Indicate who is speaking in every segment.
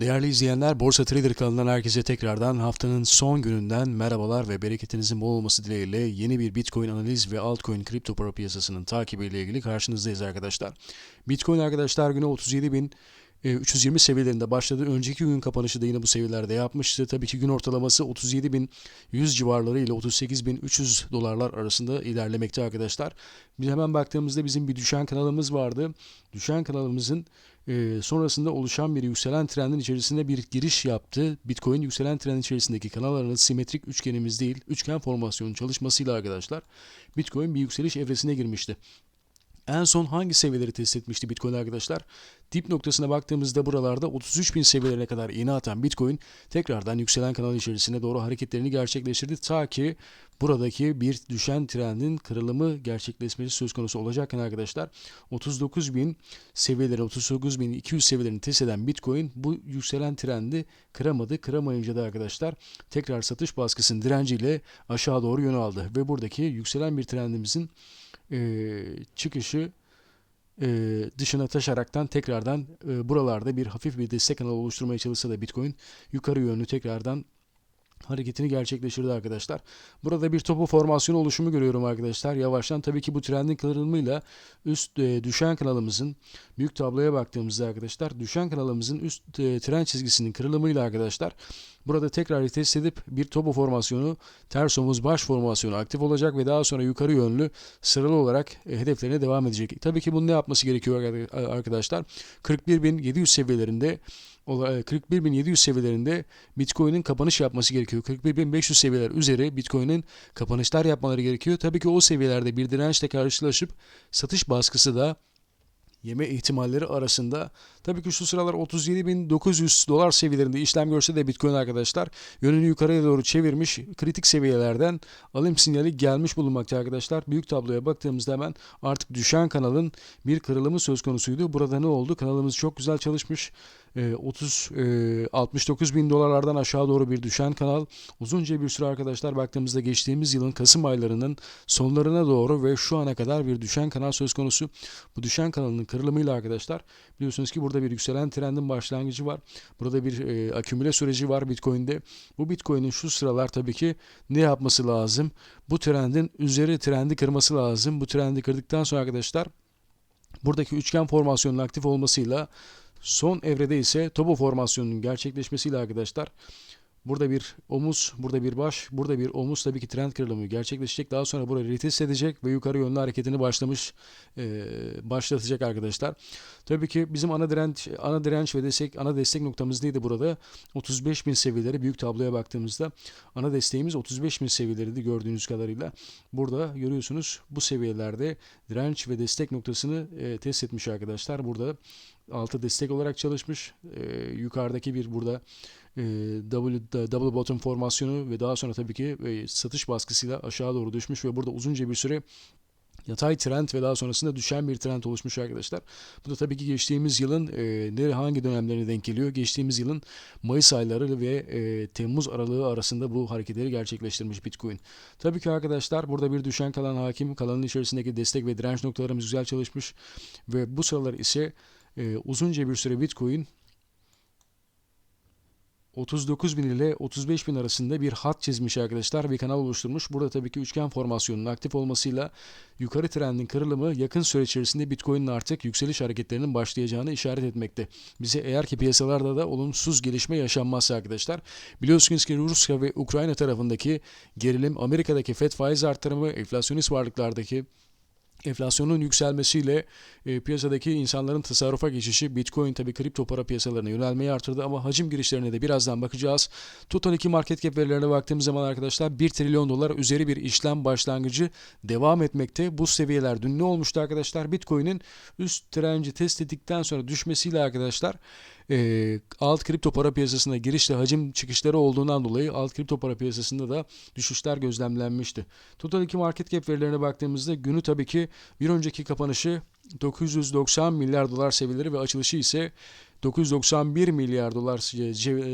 Speaker 1: Değerli izleyenler, Borsa Trader kanalından herkese tekrardan haftanın son gününden merhabalar ve bereketinizin bol olması dileğiyle yeni bir Bitcoin analiz ve altcoin kripto para piyasasının takibiyle ilgili karşınızdayız arkadaşlar. Bitcoin arkadaşlar güne 37 bin 320 seviyelerinde başladı. Önceki gün kapanışı da yine bu seviyelerde yapmıştı. Tabii ki gün ortalaması 37.100 civarları ile 38.300 dolarlar arasında ilerlemekte arkadaşlar. Biz hemen baktığımızda bizim bir düşen kanalımız vardı. Düşen kanalımızın e, sonrasında oluşan bir yükselen trendin içerisinde bir giriş yaptı. Bitcoin yükselen trendin içerisindeki kanalların simetrik üçgenimiz değil, üçgen formasyonun çalışmasıyla arkadaşlar Bitcoin bir yükseliş evresine girmişti. En son hangi seviyeleri test etmişti Bitcoin arkadaşlar? Dip noktasına baktığımızda buralarda 33 bin seviyelerine kadar iğne atan Bitcoin tekrardan yükselen kanal içerisine doğru hareketlerini gerçekleştirdi. Ta ki buradaki bir düşen trendin kırılımı gerçekleşmesi söz konusu olacakken arkadaşlar 39 bin seviyeleri 39 bin 200 seviyelerini test eden Bitcoin bu yükselen trendi kıramadı. Kıramayınca da arkadaşlar tekrar satış baskısının direnciyle aşağı doğru yön aldı ve buradaki yükselen bir trendimizin e, çıkışı e, dışına taşaraktan tekrardan e, buralarda bir hafif bir destek kanalı oluşturmaya çalışsa da Bitcoin yukarı yönlü tekrardan hareketini gerçekleştirdi arkadaşlar. Burada bir topu formasyonu oluşumu görüyorum arkadaşlar. Yavaştan tabii ki bu trendin kırılımıyla üst e, düşen kanalımızın büyük tabloya baktığımızda arkadaşlar düşen kanalımızın üst e, trend çizgisinin kırılımıyla arkadaşlar burada tekrar test edip bir topu formasyonu ters omuz baş formasyonu aktif olacak ve daha sonra yukarı yönlü sıralı olarak e, hedeflerine devam edecek. Tabii ki bunu ne yapması gerekiyor arkadaşlar? 41.700 seviyelerinde 41.700 seviyelerinde Bitcoin'in kapanış yapması gerekiyor. 41.500 seviyeler üzeri Bitcoin'in kapanışlar yapmaları gerekiyor. Tabii ki o seviyelerde bir dirençle karşılaşıp satış baskısı da yeme ihtimalleri arasında. Tabii ki şu sıralar 37.900 dolar seviyelerinde işlem görse de Bitcoin arkadaşlar yönünü yukarıya doğru çevirmiş kritik seviyelerden alım sinyali gelmiş bulunmakta arkadaşlar. Büyük tabloya baktığımızda hemen artık düşen kanalın bir kırılımı söz konusuydu. Burada ne oldu? Kanalımız çok güzel çalışmış. 30 e, 69 e, bin dolarlardan aşağı doğru bir düşen kanal. Uzunca bir süre arkadaşlar baktığımızda geçtiğimiz yılın Kasım aylarının sonlarına doğru ve şu ana kadar bir düşen kanal söz konusu. Bu düşen kanalın kırılımıyla arkadaşlar biliyorsunuz ki burada bir yükselen trendin başlangıcı var. Burada bir e, akümüle süreci var Bitcoin'de. Bu Bitcoin'in şu sıralar tabii ki ne yapması lazım? Bu trendin üzeri trendi kırması lazım. Bu trendi kırdıktan sonra arkadaşlar buradaki üçgen formasyonun aktif olmasıyla Son evrede ise topo formasyonunun gerçekleşmesiyle arkadaşlar Burada bir omuz, burada bir baş, burada bir omuz tabii ki trend kırılımı gerçekleşecek. Daha sonra burayı retest edecek ve yukarı yönlü hareketini başlamış, e, başlatacak arkadaşlar. Tabii ki bizim ana direnç, ana direnç ve destek, ana destek noktamız neydi burada? 35 bin seviyeleri büyük tabloya baktığımızda ana desteğimiz 35 bin seviyeleriydi gördüğünüz kadarıyla. Burada görüyorsunuz bu seviyelerde direnç ve destek noktasını e, test etmiş arkadaşlar. Burada altı destek olarak çalışmış. E, yukarıdaki bir burada e, double, double bottom formasyonu ve daha sonra tabii ki e, satış baskısıyla aşağı doğru düşmüş ve burada uzunca bir süre yatay trend ve daha sonrasında düşen bir trend oluşmuş arkadaşlar. Bu da tabii ki geçtiğimiz yılın e, hangi dönemlerine denk geliyor? Geçtiğimiz yılın Mayıs ayları ve e, Temmuz aralığı arasında bu hareketleri gerçekleştirmiş Bitcoin. Tabii ki arkadaşlar burada bir düşen kalan hakim, kalanın içerisindeki destek ve direnç noktalarımız güzel çalışmış ve bu sıralar ise e, uzunca bir süre Bitcoin 39 bin ile 35 bin arasında bir hat çizmiş arkadaşlar. Bir kanal oluşturmuş. Burada tabii ki üçgen formasyonunun aktif olmasıyla yukarı trendin kırılımı yakın süre içerisinde Bitcoin'in artık yükseliş hareketlerinin başlayacağını işaret etmekte. Bize eğer ki piyasalarda da olumsuz gelişme yaşanmazsa arkadaşlar biliyorsunuz ki Rusya ve Ukrayna tarafındaki gerilim, Amerika'daki FED faiz artırımı, enflasyonist varlıklardaki enflasyonun yükselmesiyle e, piyasadaki insanların tasarrufa geçişi Bitcoin tabi kripto para piyasalarına yönelmeyi artırdı ama hacim girişlerine de birazdan bakacağız. Total 2 market cap verilerine baktığımız zaman arkadaşlar 1 trilyon dolar üzeri bir işlem başlangıcı devam etmekte. Bu seviyeler dün ne olmuştu arkadaşlar? Bitcoin'in üst direnci test ettikten sonra düşmesiyle arkadaşlar e, alt kripto para piyasasına girişle hacim çıkışları olduğundan dolayı alt kripto para piyasasında da düşüşler gözlemlenmişti. Total 2 market cap verilerine baktığımızda günü tabii ki bir önceki kapanışı 990 milyar dolar seviyeleri ve açılışı ise 991 milyar dolar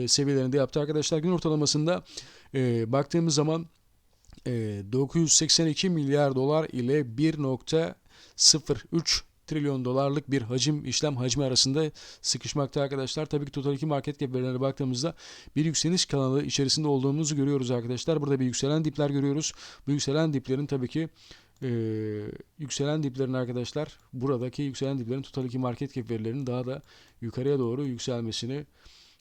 Speaker 1: seviyelerinde yaptı arkadaşlar. Gün ortalamasında e, baktığımız zaman e, 982 milyar dolar ile 1.03 trilyon dolarlık bir hacim işlem hacmi arasında sıkışmakta arkadaşlar. Tabii ki total 2 market cap verilerine baktığımızda bir yükseliş kanalı içerisinde olduğumuzu görüyoruz arkadaşlar. Burada bir yükselen dipler görüyoruz. Bu yükselen diplerin tabii ki e, yükselen diplerin arkadaşlar buradaki yükselen diplerin total 2 market cap verilerinin daha da yukarıya doğru yükselmesini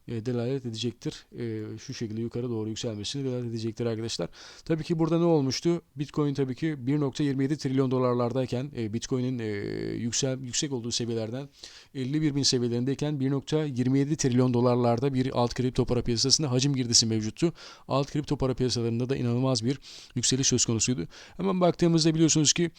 Speaker 1: e, delalet edecektir. E, şu şekilde yukarı doğru yükselmesini delalet edecektir arkadaşlar. Tabii ki burada ne olmuştu? Bitcoin tabii ki 1.27 trilyon dolarlardayken e, Bitcoin'in e, yüksel yüksek olduğu seviyelerden 51 bin seviyelerindeyken 1.27 trilyon dolarlarda bir alt kripto para piyasasında hacim girdisi mevcuttu. Alt kripto para piyasalarında da inanılmaz bir yükseliş söz konusuydu. Hemen baktığımızda biliyorsunuz ki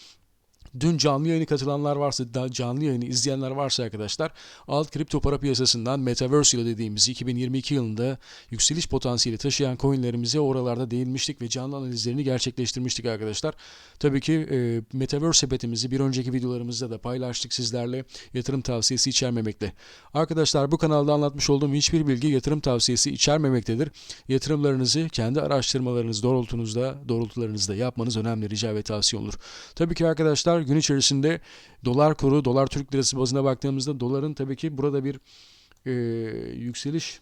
Speaker 1: Dün canlı yayını katılanlar varsa, da canlı yayını izleyenler varsa arkadaşlar, alt kripto para piyasasından Metaverse ile dediğimiz 2022 yılında yükseliş potansiyeli taşıyan coinlerimize oralarda değinmiştik ve canlı analizlerini gerçekleştirmiştik arkadaşlar. Tabii ki e, Metaverse sepetimizi bir önceki videolarımızda da paylaştık sizlerle yatırım tavsiyesi içermemekte. Arkadaşlar bu kanalda anlatmış olduğum hiçbir bilgi yatırım tavsiyesi içermemektedir. Yatırımlarınızı kendi araştırmalarınız doğrultunuzda, doğrultularınızda yapmanız önemli rica ve tavsiye olur. Tabii ki arkadaşlar gün içerisinde dolar kuru, dolar Türk lirası bazına baktığımızda doların tabii ki burada bir e, yükseliş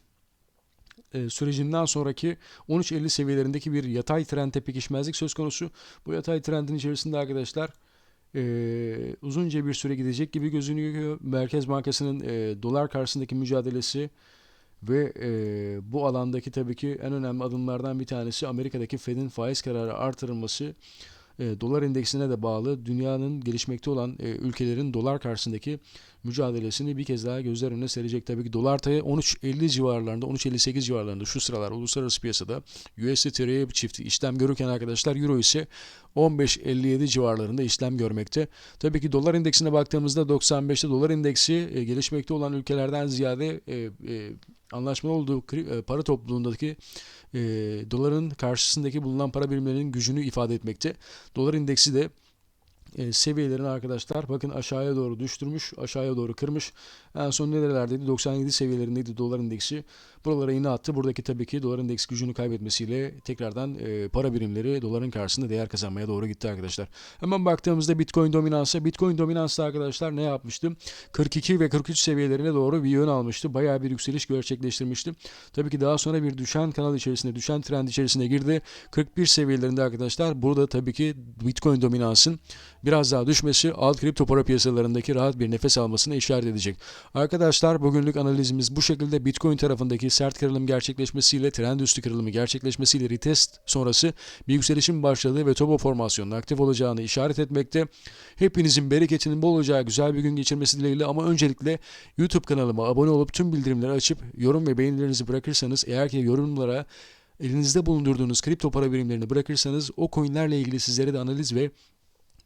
Speaker 1: e, sürecinden sonraki 13.50 seviyelerindeki bir yatay trend tepkişmezlik söz konusu. Bu yatay trendin içerisinde arkadaşlar e, uzunca bir süre gidecek gibi gözünüyor. Merkez Bankası'nın e, dolar karşısındaki mücadelesi ve e, bu alandaki tabii ki en önemli adımlardan bir tanesi Amerika'daki Fed'in faiz kararı artırılması e, dolar endeksine de bağlı dünyanın gelişmekte olan e, ülkelerin dolar karşısındaki mücadelesini bir kez daha gözler önüne serecek. Tabii ki dolar TL 13.50 civarlarında, 13.58 civarlarında şu sıralar uluslararası piyasada USD TL'ye çifti işlem görürken arkadaşlar Euro ise 15.57 civarlarında işlem görmekte. Tabii ki dolar endeksine baktığımızda 95'te dolar endeksi e, gelişmekte olan ülkelerden ziyade e, e, anlaşmalı olduğu e, para topluluğundaki e, doların karşısındaki bulunan para birimlerinin gücünü ifade etmekte. Dolar indeksi de e, seviyelerini arkadaşlar bakın aşağıya doğru düşürmüş, aşağıya doğru kırmış. En son nerelerdeydi? 97 seviyelerindeydi dolar indeksi. Buralara yine attı. Buradaki tabii ki dolar endeks gücünü kaybetmesiyle tekrardan e, para birimleri doların karşısında değer kazanmaya doğru gitti arkadaşlar. Hemen baktığımızda Bitcoin dominansı. Bitcoin dominansı arkadaşlar ne yapmıştı? 42 ve 43 seviyelerine doğru bir yön almıştı. Bayağı bir yükseliş gerçekleştirmişti. Tabii ki daha sonra bir düşen kanal içerisinde, düşen trend içerisine girdi. 41 seviyelerinde arkadaşlar. Burada tabii ki Bitcoin dominansın biraz daha düşmesi alt kripto para piyasalarındaki rahat bir nefes almasına işaret edecek. Arkadaşlar bugünlük analizimiz bu şekilde Bitcoin tarafındaki sert kırılım gerçekleşmesiyle trend üstü kırılımı gerçekleşmesiyle retest sonrası bir yükselişin başladığı ve Tobo formasyonunun aktif olacağını işaret etmekte. Hepinizin bereketinin bol olacağı güzel bir gün geçirmesi dileğiyle ama öncelikle YouTube kanalıma abone olup tüm bildirimleri açıp yorum ve beğenilerinizi bırakırsanız eğer ki yorumlara elinizde bulundurduğunuz kripto para birimlerini bırakırsanız o coinlerle ilgili sizlere de analiz ve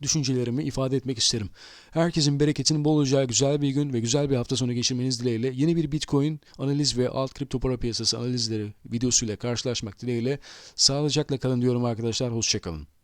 Speaker 1: düşüncelerimi ifade etmek isterim. Herkesin bereketinin bol olacağı güzel bir gün ve güzel bir hafta sonu geçirmeniz dileğiyle yeni bir Bitcoin analiz ve alt kripto para piyasası analizleri videosuyla karşılaşmak dileğiyle sağlıcakla kalın diyorum arkadaşlar. Hoşçakalın.